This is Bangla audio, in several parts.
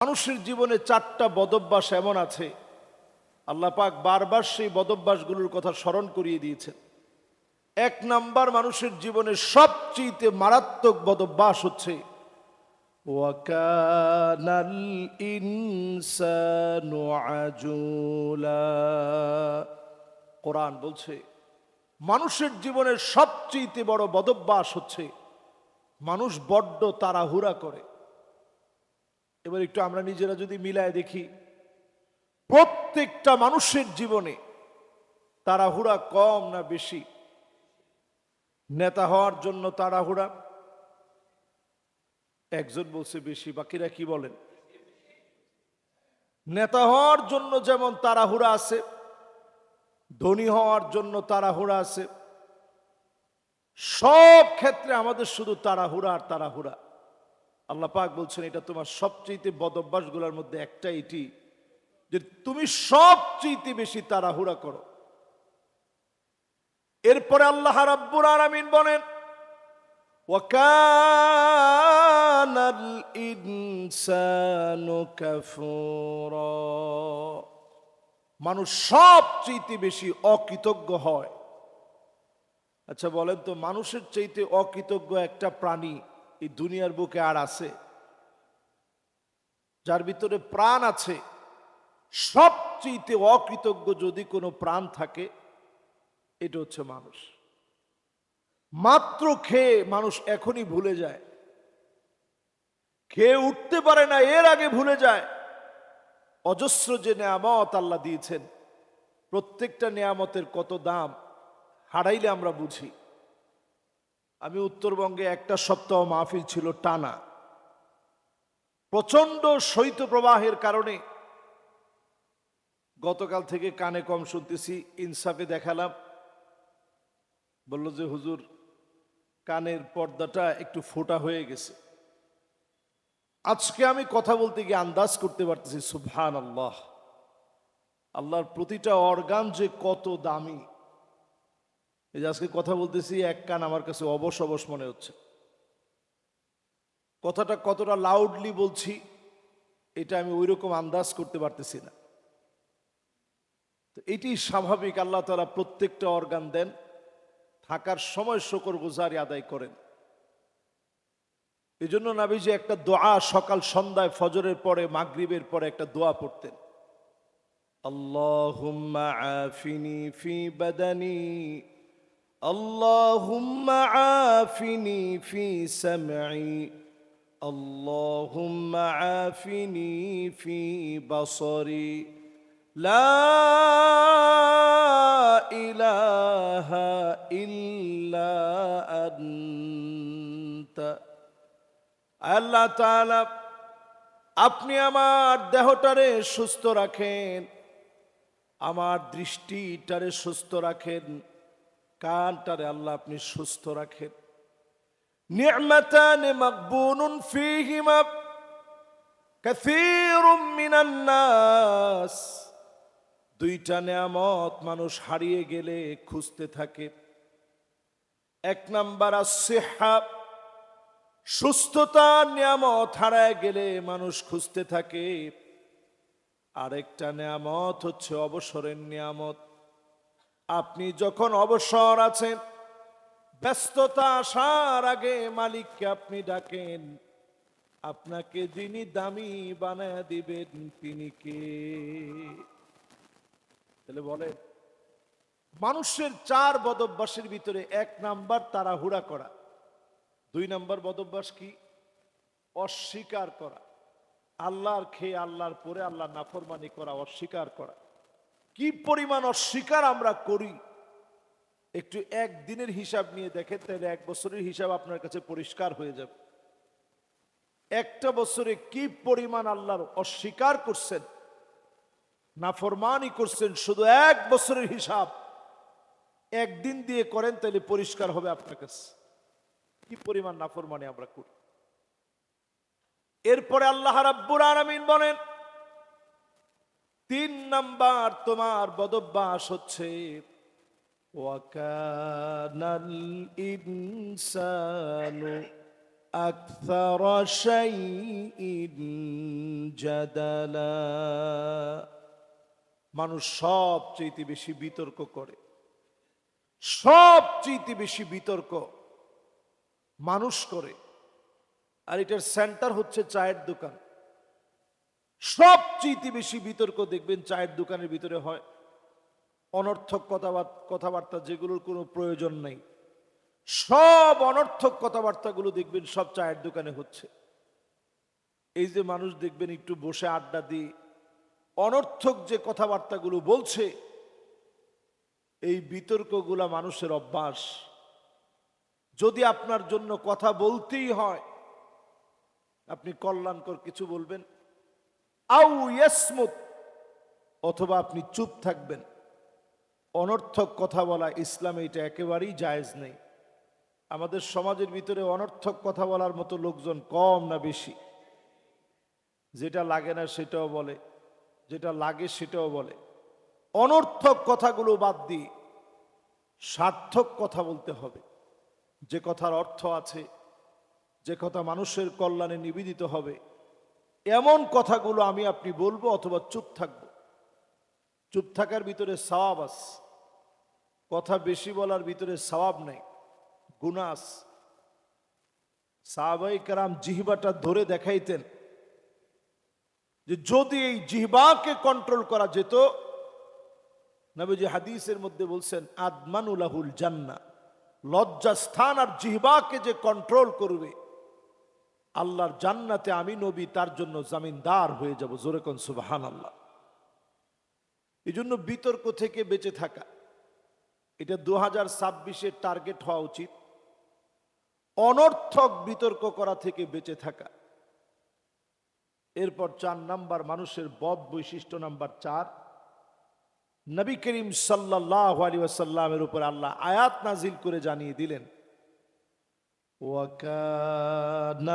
মানুষের জীবনে চারটা বদভ্যাস এমন আছে, আল্লাহ পাক বারবার সেই বদভ্যাসগুলোর কথা স্মরণ করিয়ে দিয়েছেন। এক নাম্বার মানুষের জীবনে সবচেয়ে মারাত্মক বদভ্যাস হচ্ছে ওয়াকানাল কোরআন বলছে, মানুষের জীবনের সবচেয়ে বড় বদভ্যাস হচ্ছে, মানুষ বড্ড তাড়াহুড়া করে। এবার একটু আমরা নিজেরা যদি মিলায় দেখি, প্রত্যেকটা মানুষের জীবনে তাড়াহুড়া কম না বেশি? নেতা হওয়ার জন্য তাড়াহুড়া? একজন বলছে বেশি, বাকিরা কি বলেন? নেতা হওয়ার জন্য যেমন তাড়াহুড়া আছে, ধনী হওয়ার জন্য তাড়াহুড়া আছে, সব ক্ষেত্রে আমাদের শুধু তাড়াহুড়া আর তাড়াহুড়া। আল্লাহ পাক বলছেন এটা তোমার সবচেয়ে বদভ্যাসগুলোর মধ্যে একটা এটি যে তুমি সবচেয়ে বেশি তাড়াহুড়া করো এরপরে আল্লাহ রাব্বুল আলামিন বলেন وكان الإنسان كفورا মানুষ সবচেয়ে বেশি অকৃতজ্ঞ হয় আচ্ছা বলেন তো মানুষের চাইতে অকৃতজ্ঞ একটা প্রাণী এই দুনিয়ার বুকে আর আছে। যার ভিতরে প্রাণ আছে সবচেয়ে অকৃতজ্ঞ যদি কোনো প্রাণ থাকে, এটা হচ্ছে মানুষ। মাত্র খেয়ে মানুষ এখনই ভুলে যায়। খেয়ে উঠতে পারে না, এর আগে ভুলে যায়। অজস্র যে নেয়ামত আল্লাহ দিয়েছেন, প্রত্যেকটা নেয়ামতের কত দাম, হারাইলে আমরা বুঝি। আমি উত্তরবঙ্গে একটা সপ্তাহ মাহফিল ছিল টানা। প্রচণ্ড শৈত্যপ্রবাহের কারণে গতকাল থেকে কানে কম শুনতেছি, ইনসাফে দেখালাম। বলল যে, হুজুর, কানের পর্দাটা একটু ফোটা হয়ে গেছে। আজকে আমি কথা বলতে গিয়ে আন্দাজ করতে পারতেছি সুবহান আল্লাহ আল্লাহর প্রতিটা অর্গান যে কত দামি এই যে আজকে কথা বলতেছি, এক কান আমার কাছে অবশ অবশ মনে হচ্ছে। কথাটা কতটা লাউডলি বলছি, এটা আমি ওই রকম আন্দাজ করতে পারতেছি না। তো এটি স্বাভাবিক, আল্লাহ তালা প্রত্যেকটা অর্গান দেন, থাকার সময় শকর গুজারি আদায় করেন। এই জন্য নাবিজি একটা দোয়া সকাল সন্ধ্যায়, ফজরের পরে, মাগরিবের পরে একটা দোয়া পড়তেন। আল্লাহুম্মা আফিনি ফি বাদানি আল্লাহুম্মা আফিনি ফি সামঈ আল্লাহুম্মা আফিনি ফি বাসরি لا إله إلا أنت আল্লাহ তাআলা আপনি আমার দেহটারে সুস্থ রাখেন আমার দৃষ্টিটারে সুস্থ রাখেন কানটারে আল্লাহ আপনি সুস্থ রাখেন। নাস। দুইটা নেয়ামত মানুষ হারিয়ে গেলে খুঁজতে থাকে। এক নাম্বার আসিহা সুস্থতা নিয়ামত হারায় গেলে মানুষ খুঁজতে থাকে। আরেকটা নিয়ামত হচ্ছে অবসরের নিয়ামত। আপনি যখন অবসর আছেন, ব্যস্ততা আসার আগে মালিককে আপনি ডাকেন। আপনাকে যিনি দামি বানায় দিবেন, তিনি কে? তাহলে বলে মানুষের চার বদভ্যাসের ভিতরে এক নাম্বার তাড়াহুড়া করা, দুই নাম্বার বদভ্যাস কি? অস্বীকার করা, আল্লাহর খেয়ে আল্লাহর পরে আল্লাহ নাফরমানি করা, অস্বীকার করা। কি পরিমাণ অস্বীকার আমরা করি? একটু একদিনের হিসাব নিয়ে দেখেন, তাহলে এক বছরের হিসাব আপনার কাছে পরিষ্কার হয়ে যাবে। একটা বছরে কি পরিমাণ আল্লাহর অস্বীকার করছেন, নাফরমানি করছেন, শুধু এক বছরের হিসাব একদিন দিয়ে করেন, তাহলে পরিষ্কার হবে আপনার কাছে। কি পরিমাণ নাফরমানি আমরা করি? এরপরে আল্লাহ রাব্বুর আলামিন বলেন তিন নাম্বার তোমার বদব্যাস হচ্ছে। ওয়াকানাল ইনসানু আকসার মানুষ সবচেয়ে বেশি বিতর্ক করে। সবচেয়ে বেশি বিতর্ক মানুষ করে। আর এটার সেন্টার হচ্ছে চায়ের দোকান। সবচেয়ে বেশি বিতর্ক দেখবেন চায়ের দোকানের ভিতরে হয়। অনর্থক কথাবার্তা যেগুলোর কোনো প্রয়োজন নেই। সব অনর্থক কথাবার্তাগুলো দেখবেন সব চায়ের দোকানে হচ্ছে। এই যে মানুষ দেখবেন একটু বসে আড্ডা দিয়ে অনর্থক যে কথাবার্তাগুলো বলছে, এই বিতর্কগুলা মানুষের অভ্যাস। যদি আপনার জন্য কথা বলতেই হয়, আপনি কল্যাণকর কিছু বলবেন। আউ ইয়াসমুত, অথবা আপনি চুপ থাকবেন। অনর্থক কথা বলা ইসলামে এটা একেবারেই জায়েজ নেই। আমাদের সমাজের ভিতরে অনর্থক কথা বলার মতো লোকজন কম না বেশি। যেটা লাগে না সেটাও বলে, যেটা লাগে সেটাও বলে। অনর্থক কথাগুলো বাদ দিয়ে সার্থক কথা বলতে হবে। যে কথার অর্থ আছে, যে কথা মানুষের কল্যাণে নিবেদিত হবে এমন কথাগুলো আমি আপনি বলব অথবা চুপ থাকব। চুপ থাকার ভিতরে সওয়াব আছে। কথা বেশি বলার ভিতরে সওয়াব নেই। গুনাস সাহাবাই কারাম জিহবাটা ধরে দেখাইতেন যে যদি এই জিহবাকে কন্ট্রোল করা যেত, নবীজি হাদিসের মধ্যে বলছেন, আদমানুলাহুল জান্না লজ্জা স্থান আর জিহবাকে যে কন্ট্রোল করবে আল্লাহর জান্নাতে আমি নবী, তার জন্য জামিনদার হয়ে যাব। জোরে কোন সুবাহান আল্লাহ এই জন্য বিতর্ক থেকে বেঁচে থাকা, এটা দু হাজার ছাব্বিশের টার্গেট হওয়া উচিত। অনর্থক বিতর্ক করা থেকে বেঁচে থাকা। এরপর চার নাম্বার, মানুষের বদ বৈশিষ্ট্য নাম্বার চার। নবী করিম সাল্লাহ আলী ওয়াসাল্লামের উপর আল্লাহ আয়াত নাজিল করে জানিয়ে দিলেন وكان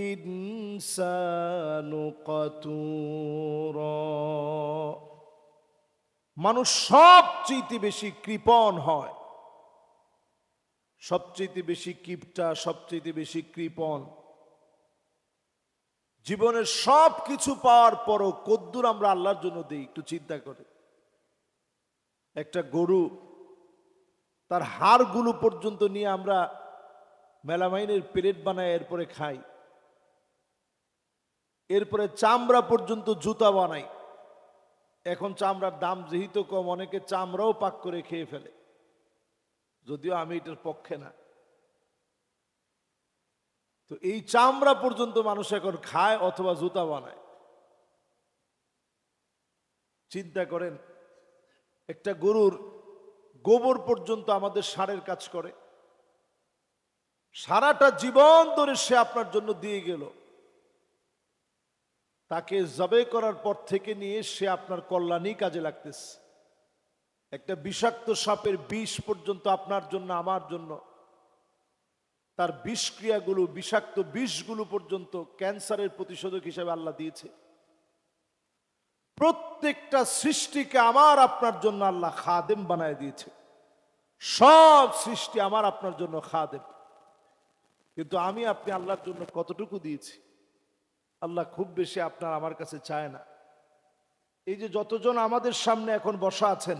الإنسان قتورا মানুষ সবচেয়ে বেশি কৃপণ হয় সবচেয়ে বেশি কিপটা সবচেয়ে বেশি কৃপণ জীবনের সব কিছু পাওয়ার পরও কদ্দুর আমরা আল্লাহর জন্য দিই একটু চিন্তা করে একটা গরু তার হাড়গুলো পর্যন্ত নিয়ে আমরা মেলামাইনের প্লেট বানাই এরপরে খাই। এরপরে চামড়া পর্যন্ত জুতা বানাই। এখন চামড়ার দাম যেহেতু কম, অনেকে চামড়াও পাক করে খেয়ে ফেলে। যদিও আমি এটার পক্ষে না। তো এই চামড়া পর্যন্ত মানুষ এখন খায় অথবা জুতা বানায়। চিন্তা করেন, একটা গরুর গোবর পর্যন্ত আমাদের সারের কাজ করে। সারাটা জীবন ধরে সে আপনার জন্য দিয়ে গেল। তাকে জবে করার পর থেকে নিয়ে সে আপনার কল্যাণই কাজে লাগতেছে। একটা বিষাক্ত সাপের বিষ পর্যন্ত আপনার জন্য, আমার জন্য, তার বিষক্রিয়াগুলো, বিষাক্ত বিষগুলো পর্যন্ত ক্যান্সারের প্রতিষেধক হিসেবে আল্লাহ দিয়েছে। প্রত্যেকটা সৃষ্টিকে আমার আপনার জন্য আল্লাহ খাদেম বানায় দিয়েছে। সব সৃষ্টি আমার আপনার জন্য খাদেম। কিন্তু আমি আপনি আল্লাহর জন্য কতটুকু দিয়েছি? আল্লাহ খুব বেশি আপনার আমার কাছে চায় না। এই যে যতজন আমাদের সামনে এখন বসা আছেন,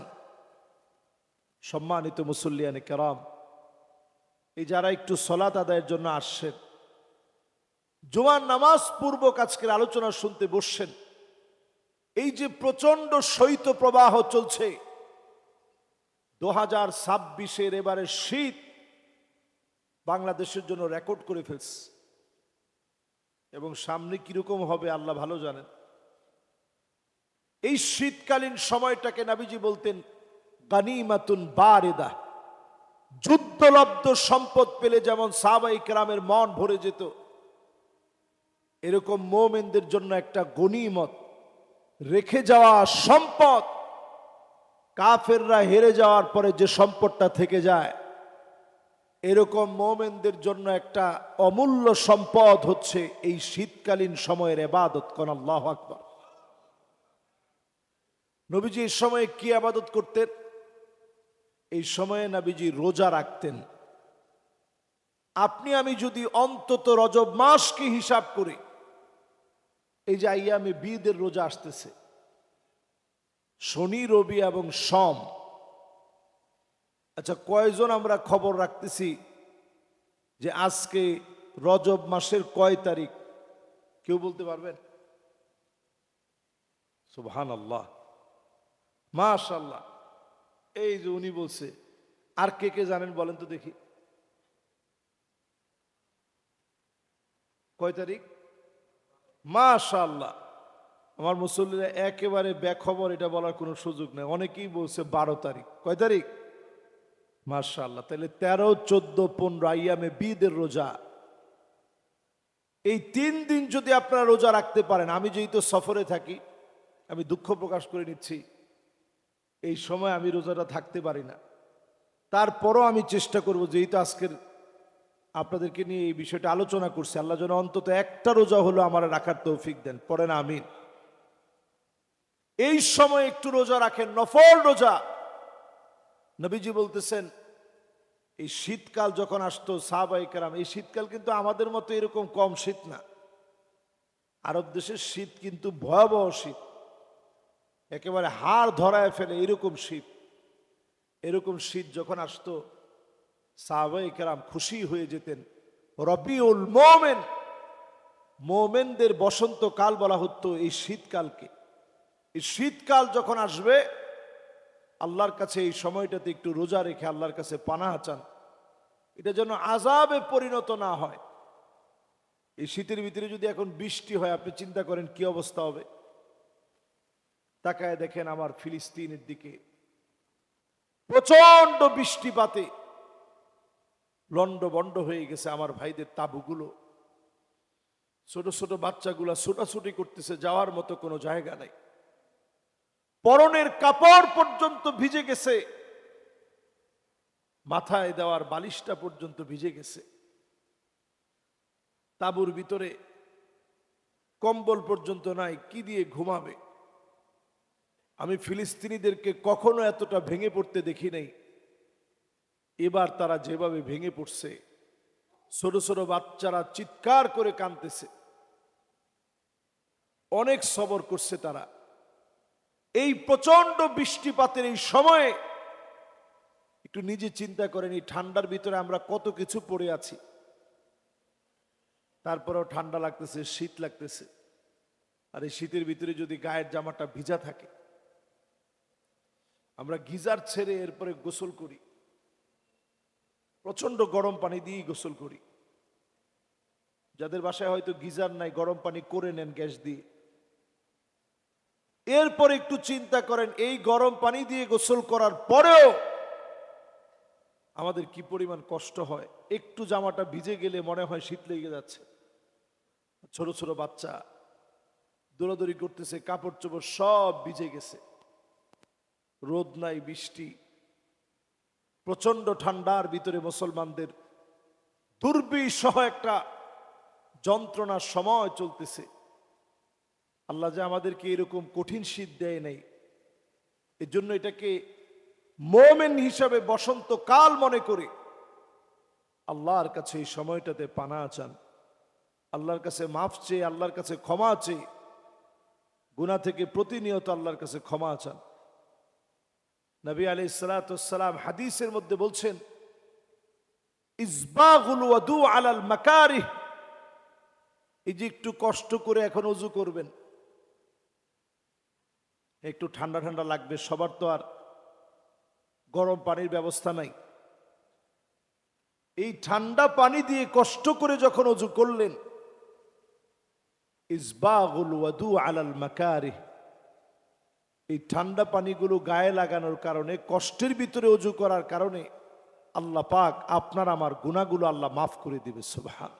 সম্মানিত মুসল্লিয়ানি কেরাম, এই যারা একটু সলাত আদায়ের জন্য আসছেন, জুমার নামাজ পূর্বক আজকের আলোচনা শুনতে বসছেন, এই যে প্রচণ্ড শৈত প্রবাহ চলছে, দু হাজার ছাব্বিশের এবারে শীত বাংলাদেশের জন্য রেকর্ড করে ফেলছে। এবং সামনে কীরকম হবে আল্লাহ ভালো জানেন। এই শীতকালীন সময়টাকে নাবিজি বলতেন গানিমাতুন বারেদা। যুদ্ধলব্ধ সম্পদ পেলে যেমন সাবাই কেরামের মন ভরে যেত, এরকম মোমেনদের জন্য একটা গনিমত। রেখে যাওয়া সম্পদ, কাফেররা হেরে যাওয়ার পরে যে সম্পদটা থেকে যায় এরকম মোমেনদের জন্য একটা অমূল্য সম্পদ হচ্ছে এই শীতকালীন সময়ের এবাদত, কোন আল্লাহ আকবর। নবীজি এই সময়ে কি আবাদত করতেন? এই সময়ে নবীজি রোজা রাখতেন। আপনি, আমি যদি অন্তত রজব মাসকে হিসাব করি, এই যে আইয়ামে বিদের রোজা আসতেছে, শনি, রবি এবং সম আচ্ছা কয়জন আমরা খবর রাখতেছি যে আজকে রজব মাসের কয় তারিখ? কেউ বলতে পারবেন? সুবহান আল্লাহ মাশাল্লাহ এই যে উনি বলছে, আর কে কে জানেন বলেন তো দেখি। কয় তারিখ? মাশাল্লাহ আমার মুসল্লিরা একেবারে বেখবর, এটা বলার কোনো সুযোগ নেই। অনেকেই বলছে বারো তারিখ। কয় তারিখ? মাশাল্লাহ তাহলে তেরো, চোদ্দ, পনেরো আইয়ামে বিদের রোজা। এই তিন দিন যদি আপনারা রোজা রাখতে পারেন, আমি যেহেতু সফরে থাকি, আমি দুঃখ প্রকাশ করে নিচ্ছি, এই সময় আমি রোজাটা থাকতে পারি না। তারপরও আমি চেষ্টা করব, যেহেতু আজকের আপনাদেরকে নিয়ে এই বিষয়টা আলোচনা করছি, আল্লাহ যেন অন্তত একটা রোজা হলো আমার রাখার তৌফিক দেন। পড়ে না আমিন। এই সময় একটু রোজা রাখেন, নফল রোজা। নবীজি বলতেছেন, এই শীতকাল যখন আসতো সাহাবাই কেরাম, এই শীতকাল কিন্তু আমাদের মতো এরকম কম শীত না। আরব দেশের শীত কিন্তু ভয়াবহ শীত। একেবারে হাড় ধরায় ফেলে এরকম শীত। এরকম শীত যখন আসতো সাহাবাই কেরাম খুশি হয়ে যেতেন। রবিউল মোমেন, মোমেনদের বসন্তকাল বলা হতো এই শীতকালকে। এই শীতকাল যখন আসবে আল্লাহর কাছে এই সময়টাতে একটু রোজা রেখে আল্লাহর কাছে পানাহা চান। এটা যেন আজাবে পরিণত না হয়। এই শীতের ভিতরে যদি এখন বৃষ্টি হয়, আপনি চিন্তা করেন কি অবস্থা হবে? তাকায় দেখেন আমার ফিলিস্তিনের দিকে প্রচণ্ড বৃষ্টিপাতে লন্ড বন্ড হয়ে গেছে আমার ভাইদের তাবুগুলো। ছোট ছোট বাচ্চাগুলা ছোটাছুটি করতেছে, যাওয়ার মতো কোনো জায়গা নাই। পরনের কাপড় পর্যন্ত ভিজে গেছে। মাথায় দেওয়ার বালিশটা পর্যন্ত ভিজে গেছে। তাবুর ভিতরে কম্বল পর্যন্ত নাই, কি দিয়ে ঘুমাবে? আমি ফিলিস্তিনিদেরকে কখনো এতটা ভেঙে পড়তে দেখি নাই। এবার তারা যেভাবে ভেঙে পড়ছে, ছোট ছোট বাচ্চারা চিৎকার করে কাঁদতেছে। অনেক সবর করছে তারা। এই প্রচণ্ড বৃষ্টিপাতের এই সময়ে একটু নিজে চিন্তা করেন, এই ঠান্ডার ভিতরে আমরা কত কিছু পড়ে আছি। তারপরেও ঠান্ডা লাগতেছে, শীত লাগতেছে। আর এই শীতের ভিতরে যদি গায়ের জামাটা ভিজা থাকে, আমরা গিজার ছেড়ে এরপরে গোসল করি। প্রচণ্ড গরম পানি দিয়েই গোসল করি। যাদের বাসায় হয়তো গিজার নাই, গরম পানি করে নেন গ্যাস দিয়ে। এরপর একটু চিন্তা করেন, এই গরম পানি দিয়ে গোসল করার পরেও আমাদের কি পরিমাণ কষ্ট হয়? একটু জামাটা ভিজে গেলে মনে হয় শীত লেগে যাচ্ছে। ছোট ছোট বাচ্চা দৌড়াদৌড়ি করতেছে, কাপড় চোপড় সব ভিজে গেছে। রোদ নাই, বৃষ্টি প্রচণ্ড ঠান্ডার ভিতরে মুসলমানদের দুর্বিসহ একটা যন্ত্রণার সময় চলতেছে। আল্লাহ যে আমাদেরকে এরকম কঠিন শীত দেয় নাই এর জন্য এটাকে মোমেন হিসাবে বসন্ত কাল মনে করে আল্লাহর কাছে এই সময়টাতে পানা চান। আল্লাহর কাছে মাফ চেয়ে, আল্লাহর কাছে ক্ষমা চেয়ে গুণা থেকে প্রতিনিয়ত আল্লাহর কাছে ক্ষমা চান। নবী আলি সালাম হাদিসের মধ্যে বলছেন, ইসবাগুল আলাল মাকারিহ। এই যে একটু কষ্ট করে এখন উজু করবেন একটু ঠান্ডা ঠান্ডা লাগবে, সবার তো আর গরম পানির ব্যবস্থা নাই। এই ঠান্ডা পানি দিয়ে কষ্ট করে যখন অজু করলেন মাকারিহ, এই ঠান্ডা পানিগুলো গায়ে লাগানোর কারণে, কষ্টের ভিতরে অজু করার কারণে আল্লাহ পাক আপনার আমার গুণাগুলো আল্লাহ মাফ করে দিবে, সুবহান।